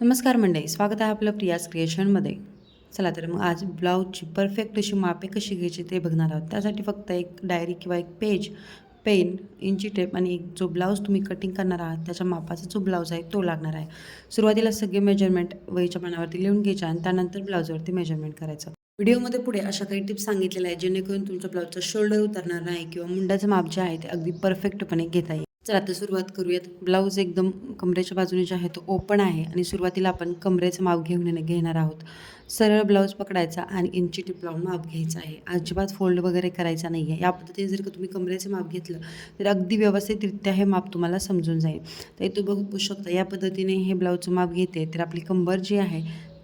नमस्कार मंडळी स्वागत आहे आपलं प्रियाज क्रिएशनमध्ये चला तर मग आज ब्लाऊजची परफेक्ट अशी मापे कशी घ्यायची ते बघणार आहोत. त्यासाठी फक्त एक डायरी किंवा एक पेज पेन इंची टेप आणि एक जो ब्लाऊज तुम्ही कटिंग करणार आहात त्याच्या मापाचा जो ब्लाऊज आहे तो लागणार आहे. सुरुवातीला सगळे मेजरमेंट वहीच्या पानावरती लिहून घ्यायचे आणि त्यानंतर ब्लाऊजवरती मेजरमेंट करायचं. व्हिडिओमध्ये पुढे अशा काही टिप्स सांगितलेल्या आहेत जेणेकरून तुमच्या ब्लाऊजचा शोल्डर उतरणार नाही किंवा मुंडाचं माप जे आहे ते अगदी परफेक्टपणे घेता येईल. चला आता सुरुवात करूयात. ब्लाऊज एकदम कमरेच्या बाजूने जे आहे तो ओपन आहे आणि सुरुवातीला आपण कमरेचं माप घेऊन घेणार आहोत. सरळ ब्लाऊज पकडायचा आणि इंची टिप लावून माप घ्यायचा आहे. अजिबात फोल्ड वगैरे करायचा नाही आहे या पद्धतीने जर का तुम्ही कमरेचं माप घेतलं तर अगदी व्यवस्थितरित्या हे माप तुम्हाला समजून जाईल. तर तू बघू शकता या पद्धतीने हे ब्लाऊजचं माप घेते तर आपली कंबर जी आहे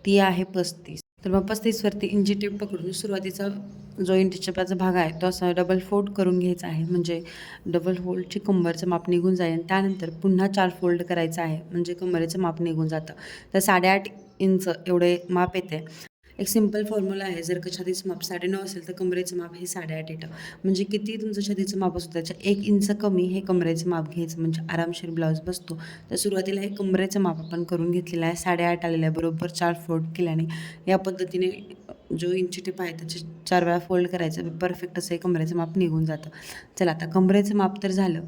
ती आहे पस्तीस. तर मग पस्तीसवरती इंची टिप पकडून सुरुवातीचा जो इंटिचपाचा भाग आहे तो असा डबल फोल्ड करून घ्यायचा आहे. म्हणजे डबल फोल्डची कंबरचं माप निघून जाईल आणि त्यानंतर पुन्हा चार फोल्ड करायचं आहे. म्हणजे कंबरेचं माप निघून जातं. तर साडेआठ इंच एवढे माप येते. एक सिंपल फॉर्म्युला आहे. जर का छातीचं माप साडेनऊ असेल तर कमरेचं माप हे साडेआठ येतं. म्हणजे किती तुमचं छातीचं माप असतं त्याच्या एक इंच कमी हे कमरेचं माप घ्यायचं. म्हणजे आरामशीर ब्लाऊज बसतो. तर सुरुवातीला हे कमरेचं माप आपण करून घेतलेलं आहे. साडेआठ आलेलं आहे. बरोबर चार फोल्ड केल्याने. या पद्धतीने जो इंची टिप आहे त्याचे चार वेळा फोल्ड करायचं परफेक्ट असं हे कमरेचं माप निघून जातं. चला आता कमरेचं माप तर झालं.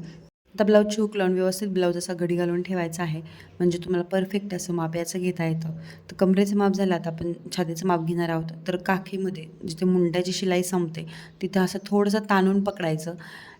आता ब्लाऊजची हुक लावून व्यवस्थित ब्लाऊज असा घडी घालून ठेवायचा आहे. म्हणजे तुम्हाला परफेक्ट असं माप याचं घेता येतं. तर कमरेचं माप झालं आता आपण छातीचं माप घेणार आहोत. तर काखीमध्ये जिथे मुंड्याची शिलाई संपते तिथं असं थोडंसं ताणून पकडायचं.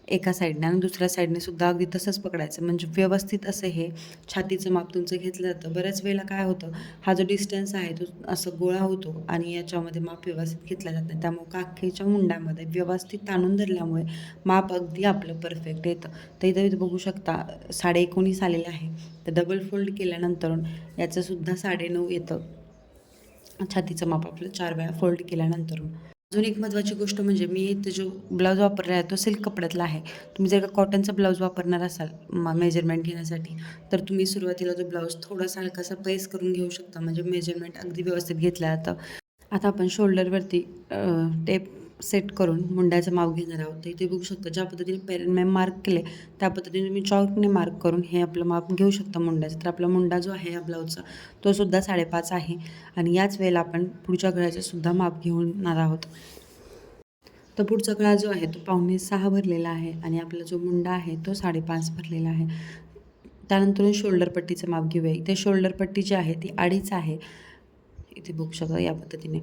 एका साईडने आणि दुसऱ्या साईडने सुद्धा अगदी तसंच पकडायचं. म्हणजे व्यवस्थित असं हे छातीचं माप तुमचं घेतलं जातं. बऱ्याच वेळेला काय होतं हा जो डिस्टन्स आहे तो असं गोळा होतो आणि याच्यामध्ये माप व्यवस्थित घेतला जात नाही. त्यामुळे काखेच्या मुंडामध्ये व्यवस्थित ताणून धरल्यामुळे माप अगदी आपलं परफेक्ट येतं. तर इथं इथं बघू शकता साडे एकोणीस आलेलं आहे. तर डबल फोल्ड केल्यानंतर याचंसुद्धा साडेनऊ येतं. छातीचं माप आपलं चार वेळा फोल्ड केल्यानंतर अजून एक महत्त्वाची गोष्ट म्हणजे मी ते जो ब्लाऊज वापरला आहे तो सिल्क कपड्यातला आहे. तुम्ही जर का कॉटनचा ब्लाऊज वापरणार असाल मेजरमेंट घेण्यासाठी तर तुम्ही सुरुवातीला जो ब्लाऊज थोडासा हलकासा प्रेस करून घेऊ शकता. म्हणजे मेजरमेंट अगदी व्यवस्थित घेतलं जातं. आता आपण शोल्डरवरती टेप सेट करून मुंड्याचं माप घेणार आहोत. तर इथे बघू शकता ज्या पद्धतीने पेरेंट मॅम मार्क केले त्या पद्धतीने तुम्ही चॉकने मार्क करून हे आपलं माप घेऊ शकता मुंड्याचं तर आपला मुंडा जो आहे या ब्लाऊजचा तो सुद्धा साडेपाच आहे. आणि याच वेळेला आपण पुढच्या गळ्याचं सुद्धा माप घेऊन आहोत. तर पुढचा गळा जो आहे तो पावणे सहा भरलेला आहे आणि आपला जो मुंडा आहे तो साडेपाच भरलेला आहे. त्यानंतर शोल्डर पट्टीचं माप घेऊया. इथे शोल्डर पट्टी जी आहे ती अडीच आहे. इथे बघू शकता या पद्धतीने.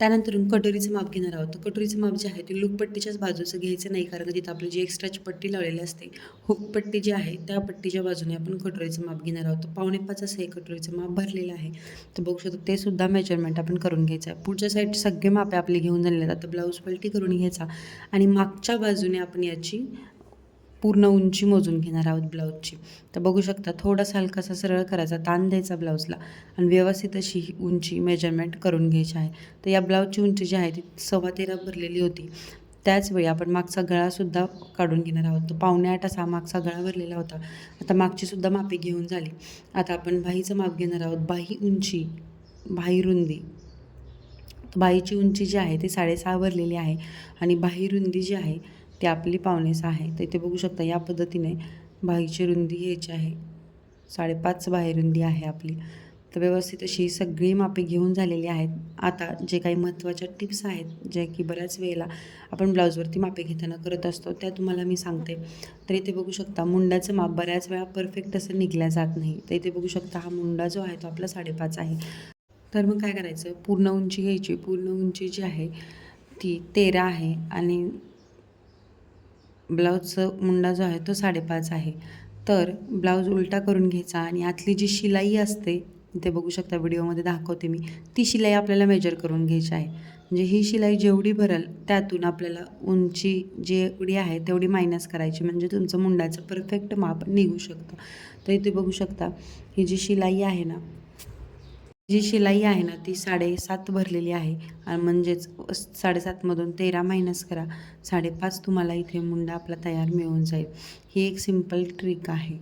त्यानंतर कटोरीचं माप घेणार आहोत. तर कटोरीचं माप जे आहे ते लुकपट्टीच्याच बाजूचं घ्यायचं नाही कारण तिथं आपली जी एक्स्ट्राची पट्टी लावलेली असते हुकपट्टी जी आहे त्या पट्टीच्या बाजूने आपण कटोरीचं माप घेणार आहोत. पावणे पाच असं हे कटोरीचं माप भरलेलं आहे. तर बघू शकतो ते सुद्धा मेजरमेंट आपण करून घ्यायचं आहे. पुढच्या साईड सगळे मापे आपले घेऊन झालेले आहेत. ब्लाऊज पलटी करून घ्यायचा. आणि मागच्या बाजूने आपण याची पूर्ण उंची मोजून घेणार आहोत ब्लाऊजची. तर बघू शकता थोडासा हलकासा सरळ करायचा ताण द्यायचा ब्लाऊजला. आणि व्यवस्थित अशी ही उंची मेजरमेंट करून घ्यायची आहे. तर या ब्लाऊजची उंची जी आहे ती सव्वा तेरा भरलेली होती. त्याचवेळी आपण मागचा गळासुद्धा काढून घेणार आहोत. तो पावणे आठ असा मागचा गळा भरलेला होता. आता मागचीसुद्धा मापे घेऊन झाली. आता आपण बाहीचं माप घेणार आहोत. बाही उंची बाही रुंदी. बाहीची उंची जी आहे ती साडेसहा भरलेली आहे. आणि बाही रुंदी जी आहे ती आपली पावणेस आहे. तर इथे बघू शकता या पद्धतीने बाहीची रुंदी घ्यायची आहे. साडेपाच बाही रुंदी आहे आपली. तर व्यवस्थित अशी सगळी मापे घेऊन झालेली आहेत. आता जे काही महत्त्वाच्या टिप्स आहेत जे की बऱ्याच वेळेला आपण ब्लाऊजवरती मापे घेताना करत असतो त्या तुम्हाला मी सांगते. तर इथे बघू शकता मुंडाचं माप बऱ्याच वेळा परफेक्ट असं निघल्या जात नाही. तर इथे बघू शकता हा मुंडा जो आहे तो आपला साडेपाच आहे. तर मग काय करायचं? पूर्ण उंची घ्यायची. पूर्ण उंची जी आहे ती तेरा आहे आणि ब्लाऊजचं मुंडा जो आहे तो साडेपाच आहे. तर ब्लाऊज उलटा करून घ्यायचा आणि आतली जी शिलाई असते ते बघू शकता व्हिडिओमध्ये दाखवते मी ती शिलाई आपल्याला मेजर करून घ्यायची आहे. म्हणजे ही शिलाई जेवढी भरल त्यातून आपल्याला उंची जेवढी आहे तेवढी मायनस करायची. म्हणजे तुमचं मुंडाचं परफेक्ट माप निघू शकतं. तर इथे बघू शकता ही जी शिलाई आहे ना जी शिलाई आहे ना ती साडेसात भरलेली आहे. म्हणजेच साडेसातमधून तेरा मायनस करा. साडेपाच तुम्हाला इथे मुंडा आपला तयार मिळून जाईल. ही एक सिंपल ट्रिक आहे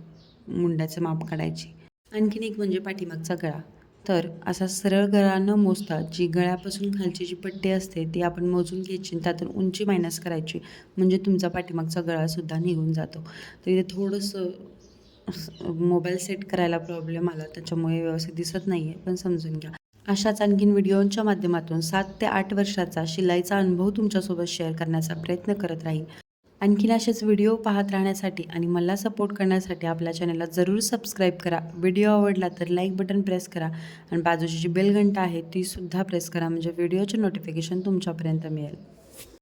मुंड्याचं माप काढायची. आणखीन एक म्हणजे पाठीमागचा गळा. तर असा सरळ गळा न मोजता जी गळ्यापासून खालची जी पट्टी असते ती आपण मोजून घ्यायची त्यातून उंची मायनस करायची. म्हणजे तुमचा पाठीमागचा गळासुद्धा निघून जातो. तर इथे थोडंसं मोबाईल सेट करायला प्रॉब्लेम आला त्याच्यामुळे व्यवस्थित दिसत नाही आहे पण समजून घ्या. अशाच आणखीन व्हिडिओंच्या माध्यमातून सात ते आठ वर्षाचा शिलाईचा अनुभव तुमच्यासोबत शेअर करण्याचा प्रयत्न करत राहील. आणखीन असेच व्हिडिओ पाहत राहण्यासाठी आणि मला सपोर्ट करण्यासाठी आपल्या चॅनलला जरूर सबस्क्राईब करा. व्हिडिओ आवडला तर लाईक बटन प्रेस करा आणि बाजूची जी बेल घंटा आहे तीसुद्धा प्रेस करा. म्हणजे व्हिडिओचे नोटिफिकेशन तुमच्यापर्यंत मिळेल.